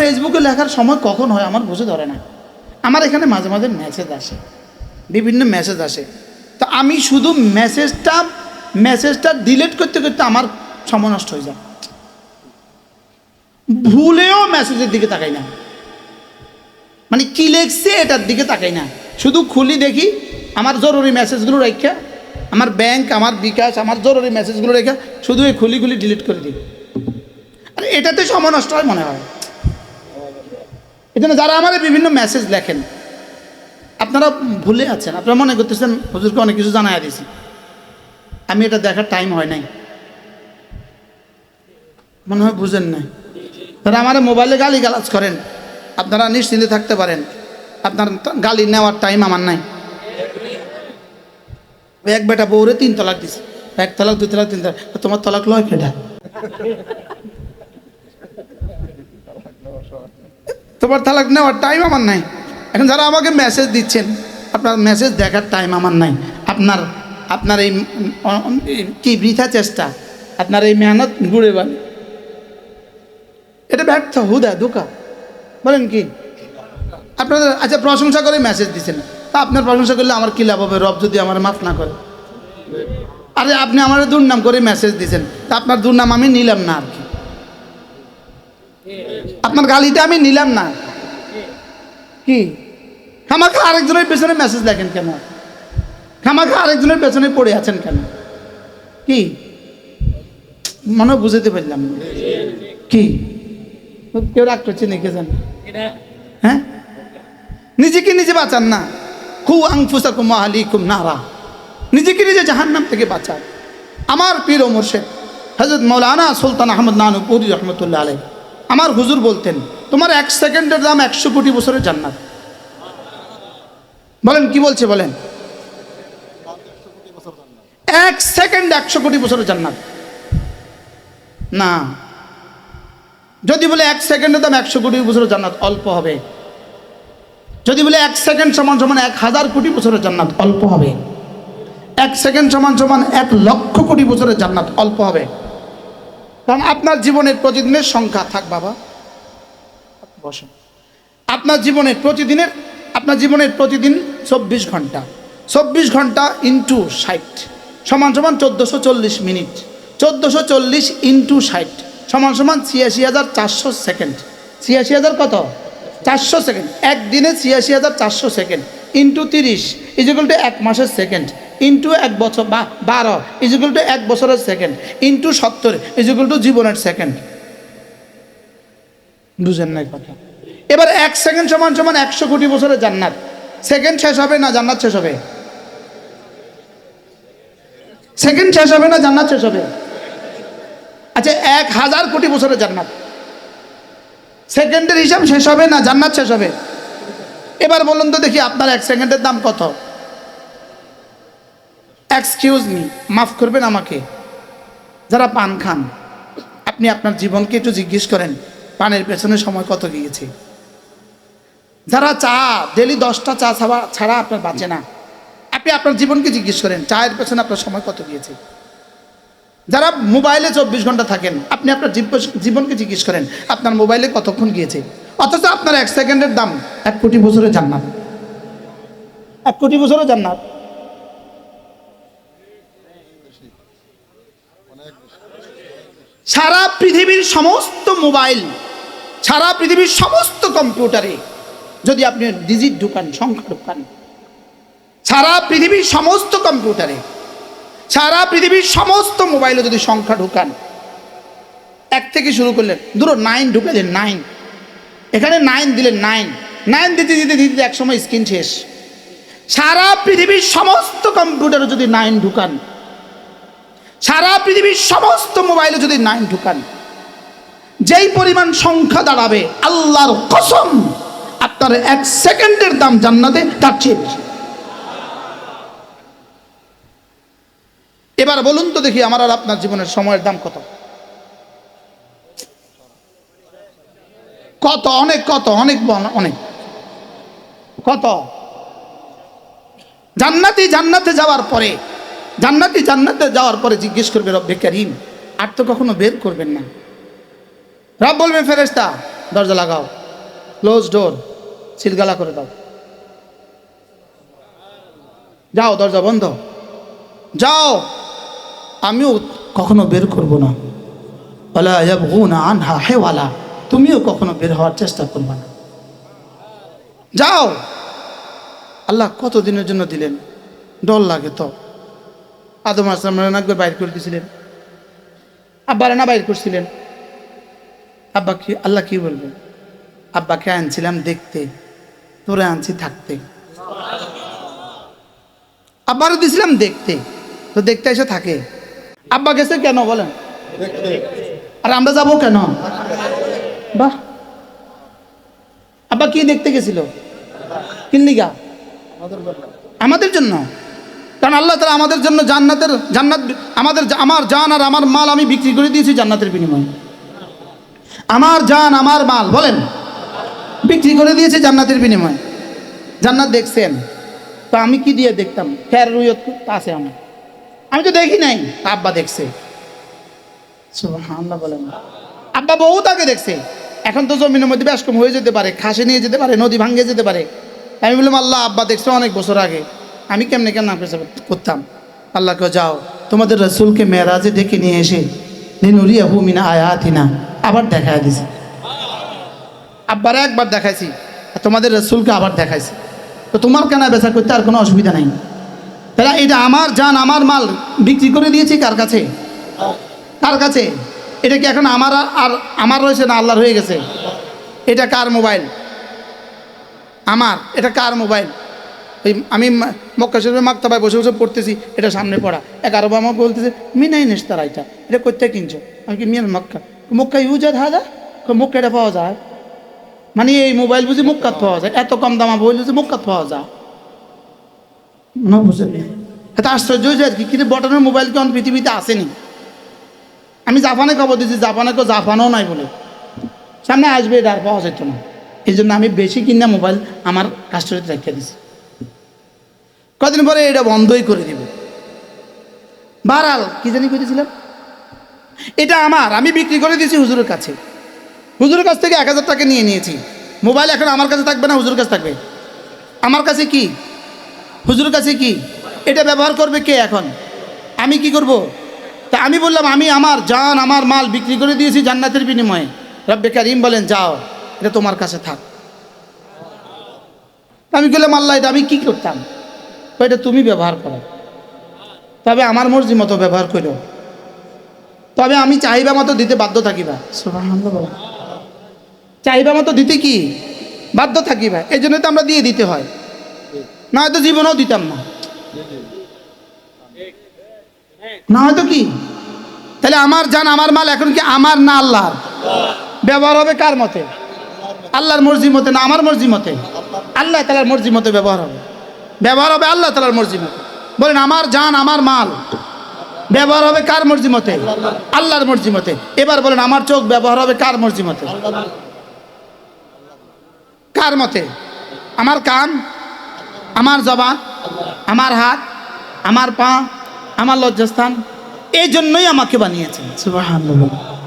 ফেসবুকে লেখার সময় কখন হয় আমার বুঝে ধরে না। আমার এখানে মাঝে মাঝে মেসেজ আসে। বিভিন্ন মেসেজ আসে। তো আমি শুধু মেসেজটা মেসেজটা ডিলিট করতে করতে আমার সময় নষ্ট হয়ে যায়। ভুলেও মেসেজের দিকে তাকাই না। মানে কি লেখছে এটার দিকে তাকাই না। শুধু খুলি দেখি, আমার জরুরি মেসেজগুলো রেখে, আমার ব্যাংক আমার বিকাশ, আমার জরুরি মেসেজগুলো রেখে শুধু এই খুলি খুলি ডিলিট করে দিই। আর এটাতে সময় নষ্ট হয় মনে হয়। এই জন্য যারা আমার বিভিন্ন মেসেজ লেখেন, আপনারা ভুলে আছেন, আপনারা মনে করতেছেন, হুজুরকে অনেক কিছু জানাই দিয়েছি। আমি এটা দেখার টাইম হয় নাই। মনে হয় বুঝেন নাই। তারা আমার মোবাইলে গালি গালাজ করেন, আপনারা নিশ্চিন্তে থাকতে পারেন। আপনার গালি নেওয়ার টাইম আমার নাই। এক বেটা বউরে তিন তলাক দিছে। এক তলাক, দুই তলাক, তিন তলাক। তোমার তলাক লয় কেটা তোমার তালাক নেওয়ার টাইম আমার নাই। এখন যারা আমাকে মেসেজ দিচ্ছেন, আপনার মেসেজ দেখার টাইম আমার নাই। আপনার আপনার এই কি বৃথা চেষ্টা, আপনার এই মেহনত ঘুরে বান। এটা ব্যর্থ, হুদা, ধোকা। বলেন কি? আপনাদের আচ্ছা প্রশংসা করে মেসেজ দিচ্ছেন। তা আপনার প্রশংসা করলে আমার কী লাভ হবে? রব যদি আমার মাফ না করে। আরে, আপনি আমার দুর্নাম করে মেসেজ দিচ্ছেন। তা আপনার দুর্নাম আমি নিলাম না আর কি। আপনার গালিটা আমি নিলাম না। কি? খামাখা আরেকজনের পেছনে মেসেজ লেখেন কেন? খামাখা আরেকজনের পেছনে পড়ে আছেন কেন? কি? মনে বুঝতে পারলাম। কি? কেউ রাগ করছে নাকি জান। হ্যাঁ? নিজেকে নিজে বাঁচান না। খু আংফুসাকুম আলিকুম নারা। নিজেকে নিজে জাহান্নাম থেকে বাঁচান। আমার পীর ও মোর্শেদ হজরত মৌলানা সুলতান আহমদ নানুপুরি রহমতুল্লাহ আলাই আমার হুজুর বলতেন, তোমার এক সেকেন্ডের দাম একশো কোটি বছরের জান্নাত। বলেন, কি বলছে বলেন? এক সেকেন্ড একশো কোটি বছরের জান্নাত। না। যদি বলে এক সেকেন্ডের দাম একশো কোটি বছরের জান্নাত, অল্প হবে। যদি বলে এক সেকেন্ড সমান সমান এক হাজার কোটি বছরের জান্নাত, অল্প হবে। এক সেকেন্ড সমান সমান এক লক্ষ কোটি বছরের জান্নাত, অল্প হবে। কারণ আপনার জীবনের প্রতিদিনের সংখ্যা থাক বাবা। বসে আপনার জীবনের প্রতিদিনের আপনার জীবনের প্রতিদিন চব্বিশ ঘণ্টা। চব্বিশ ঘণ্টা ইন্টু ষাট। সমান সমান চোদ্দোশো চল্লিশ মিনিট। চোদ্দোশো চল্লিশ ইন্টু ষাট। সমান সমান ছিয়াশি হাজার চারশো সেকেন্ড। ছিয়াশি হাজার কত? চারশো সেকেন্ড। একদিনে ছিয়াশি হাজার চারশো সেকেন্ড। ইন্টু তিরিশ ইজিকুল টু এক মাসের সেকেন্ড। ইন্টু এক বছর, বা বারো ইজিকুল টু এক বছরের সেকেন্ড ইন্টু সত্তর ইজিকুল টু জীবনের সেকেন্ড বুঝেন নাই কথা? এবার এক সেকেন্ড সমান সমান একশো কোটি বছরের জান্নাত। সেকেন্ড শেষ হবে না জান্নাত শেষ হবে? সেকেন্ড শেষ হবে না জান্নাত শেষ হবে? আচ্ছা এক হাজার কোটি বছরের জান্নাত। সেকেন্ডের হিসাব শেষ হবে না জান্নাত শেষ হবে? এবার বলুন তো দেখি আপনার এক সেকেন্ডের দাম কত? এক্সকিউজ মি মাফ করবেন আমাকে। যারা পান খান, আপনি আপনার জীবনকে একটু জিজ্ঞেস করেন, পানের পেছনে সময় কত গিয়েছে? যারা চা, ডেলি দশটা চা ছাড়া ছাড়া আপনার বাঁচে না, আপনি আপনার জীবনকে জিজ্ঞেস করেন, চায়ের পেছনে আপনার সময় কত গিয়েছে? যারা মোবাইলে চব্বিশ ঘণ্টা থাকেন, আপনি আপনার জীব- জীবনকে জিজ্ঞেস করেন, আপনার মোবাইলে কতক্ষণ গিয়েছে? অথচ আপনার এক সেকেন্ডের দাম এক কোটি বছরের জান্নাত। এক কোটি বছরের জান্নাত। সারা পৃথিবীর সমস্ত মোবাইল, সারা পৃথিবীর সমস্ত কম্পিউটারে যদি আপনি ডিজিট ঢুকান, সংখ্যা ঢুকান, সারা পৃথিবীর সমস্ত কম্পিউটারে, সারা পৃথিবীর সমস্ত মোবাইলে যদি সংখ্যা ঢুকান, এক থেকে শুরু করলেন দুটো নাইন ঢুকে ঢুকালেন নাইন এখানে নাইন দিলেন নাইন নাইন দিতে দিতে দিতে দিতে একসময় স্ক্রিন শেষ। সারা পৃথিবীর সমস্ত কম্পিউটারে যদি নাইন ঢুকান সারা পৃথিবীর সমস্ত মোবাইলে যদি নাইন ঢুকান, যেই পরিমাণ সংখ্যা দাঁড়াবে, আল্লাহর কসম, আপনার এক সেকেন্ডের দাম জান্নাতে তার চেয়ে এবার বলুন তো দেখি আমার আর আপনার জীবনের সময়ের দাম কত? কত, অনেক কত, অনেক অনেক। কত? জান্নাতি জান্নাতে যাওয়ার পরে জান্নাতি জান্নাতে যাওয়ার পরে জিজ্ঞেস করবে, রব্বে করিম, আর তো কখনো বের করবেন না। রব বলবেন ফেরেস্তা দরজা লাগাও ক্লোজ ডোর সিলগালা করে দাও। যাও, দরজা বন্ধ। যাও, আমিও কখনো বের করব না। ইয়াবগুনা আনহা হেওয়ালা, তুমিও কখনো বের হওয়ার চেষ্টা করবে না। যাও, আল্লাহ কতদিনের জন্য দিলেন? ডর লাগে তো। আদম আসলাম একবার বাইর করে দিয়েছিলেন আব্বারা না বাইর করছিলেন। আব্বা কি, আল্লাহ কি বলবে আব্বাকে আনছিলাম দেখতে, তোরে আনছি থাকতে। আব্বারও দিছিলাম দেখতে, তো দেখতে এসে থাকে। আব্বা গেছে কেন বলেন? আর আমরা যাব কেন? বাহ। আব্বা কি দেখতে গেছিল? কিল্লিগা আমাদের জন্য? কারণ আল্লাহ তালা আমাদের জন্য জান্নাতের জান্নাত, আমাদের আমার জান আর আমার মাল আমি বিক্রি করে দিয়েছি জান্নাতের বিনিময়ে। আমার জান, আমার মাল, বলেন। বিক্রি করে দিয়েছে জান্নাতের বিনিময়ে। জান্নাত দেখছেন? তো আমি কি দিয়ে দেখতাম? ফের রুইয়ত আছে আমার। আমি তো দেখি নাই। আব্বা দেখছে। বলেন। আব্বা বহুত আগে দেখছে। এখন তো জমিনের মধ্যে ব্যাস কম হয়ে যেতে পারে, খাসে নিয়ে যেতে পারে, নদী ভাঙ্গে যেতে পারে। আমি বললাম, আল্লাহ, আব্বা দেখছ অনেক বছর আগে। আমি কেমনে কেমন করতাম? আল্লাহকে যাও, তোমাদের রসুলকে মেয়েরাজে ডেকে নিয়ে এসে নিনুরি নিনুরিয়া হুমিনা আয়াতিনা আবার দেখা দিছে। আব্বার একবার দেখাইছি, আর তোমাদের রসুলকে আবার দেখাইছি। তো তোমার কেনা বেচা করতে আর কোনো অসুবিধা নাই। তাহলে এটা আমার জান, আমার মাল বিক্রি করে দিয়েছি কার কাছে? কার কাছে? এটা কি এখন আমার আর আমার রয়েছে না আল্লাহর হয়ে গেছে? এটা কার মোবাইল? আমার, এটা কার মোবাইল? ওই আমি মক্কা শরীফের মাক্তাবায় বসে বসে পড়তেছি এটা সামনে পড়া। এক আরব আমার বলতেছে মিনাই নিস তারা এটা। এটা করতে কিনছো? আমি কি মিয়ান মক্কা। মক্কা ইউজ হাজা মক্কা এটা পাওয়া যায়। মানে এই মোবাইল বুঝি মুক্কাত পাওয়া যায়। এত কম দামা বই বুঝি মুক্কাত পাওয়া যায়। না বুঝেনি এটা আশ্চর্য আর কি কিন্তু বটনের মোবাইল কেমন পৃথিবীতে আসেনি? আমি জাপানে খবর দিয়েছি জাপানে কেউ জাপানও নাই বলে। সামনে আসবে এটা আর পাওয়া যেত না। এই জন্য আমি বেশি কিনা মোবাইল আমার কাস্টডিতে রেখে দিছি। কদিন পরে এটা বন্ধই করে দিব। বারাল, কি জানি করেছিলাম এটা আমার, আমি বিক্রি করে দিয়েছি হুজুরের কাছে। হুজুরের কাছ থেকে এক হাজার টাকা নিয়ে নিয়েছি। মোবাইল এখন আমার কাছে থাকবে না, হুজুরের কাছে থাকবে। আমার কাছে কি? হুজুরের কাছে কি? এটা ব্যবহার করবে কে এখন? আমি কি করব? তা আমি বললাম, আমি আমার জান, আমার মাল বিক্রি করে দিয়েছি জান্নাতের বিনিময়ে। রব্বে কারিম বলেন, যাও, এটা তোমার কাছে থাক। আমি বললাম, আল্লাহ, এটা আমি কি করতাম? এটা তুমি ব্যবহার করো। তবে আমার মর্জি মতো ব্যবহার করো তবে আমি চাহিবা মতো দিতে বাধ্য থাকিবা। চাহিবা মতো দিতে কি? বাধ্য থাকিবা। এই জন্য তো আমরা দিয়ে দিতে হয়। না হয়তো জীবনেও দিতাম না। না হয়তো কি? তাহলে আমার জান, আমার মাল এখন কি আমার না আল্লাহর? ব্যবহার হবে কার মতে? আল্লাহর মর্জি মতে না আমার মর্জি মতে। আল্লাহ তালার মর্জি মতে ব্যবহার হবে। ব্যবহার হবে আল্লাহ তালার মর্জি মতে। বলেন, আমার জান, আমার মাল ব্যবহার হবে কার মর্জি মতে? আল্লাহর মর্জি মতে। এবার বলেন, আমার চোখ ব্যবহার হবে কার মর্জি মতে? কার মতে? আমার কান, আমার জবান, আমার হাত, আমার পা, আমার লজ্জাস্থান, এই জন্যই আমাকে বানিয়েছেন। সুবহানাল্লাহ।